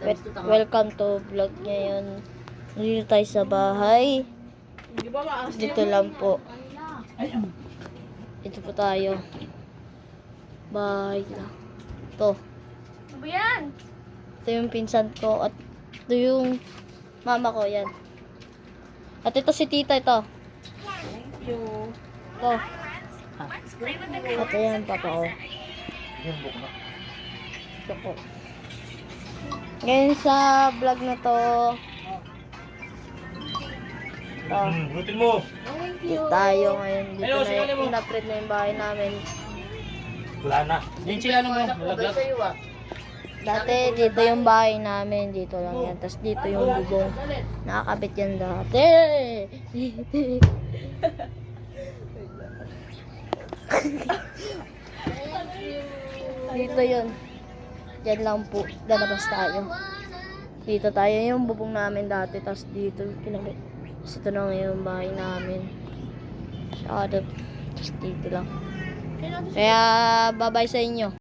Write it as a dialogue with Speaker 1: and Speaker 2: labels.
Speaker 1: Wel- welcome to vlog ngayon. Dito tayo sa bahay. Dito lang po. Dito po tayo. Bahay lang. Ito.
Speaker 2: Ano yan?
Speaker 1: Ito yung pinsan ko at ito yung mama ko. Yan. At ito si tita ito.
Speaker 2: Thank you.
Speaker 1: Ito. At ayan papa ko. Ito po. Ngayon sa vlog na to, ito.
Speaker 3: Hmm, Rutin mo.
Speaker 1: Dito tayo ngayon. Dito
Speaker 3: Hello,
Speaker 1: na
Speaker 3: mo.
Speaker 1: in-upgrade na yung bahay namin.
Speaker 3: Wala na. Yan sila ano mo. Laglag.
Speaker 1: Dati dito yung bahay namin. Dito lang yan. Tapos dito yung bubong. Nakakabit yan dati. dito yun. Diyan lang po. Lalabas tayo. Dito tayo yung bubong namin dati. Tapos dito. Tapos ito na ngayon yung bahay namin. Up. Tapos dito lang. Kaya bye-bye sa inyo.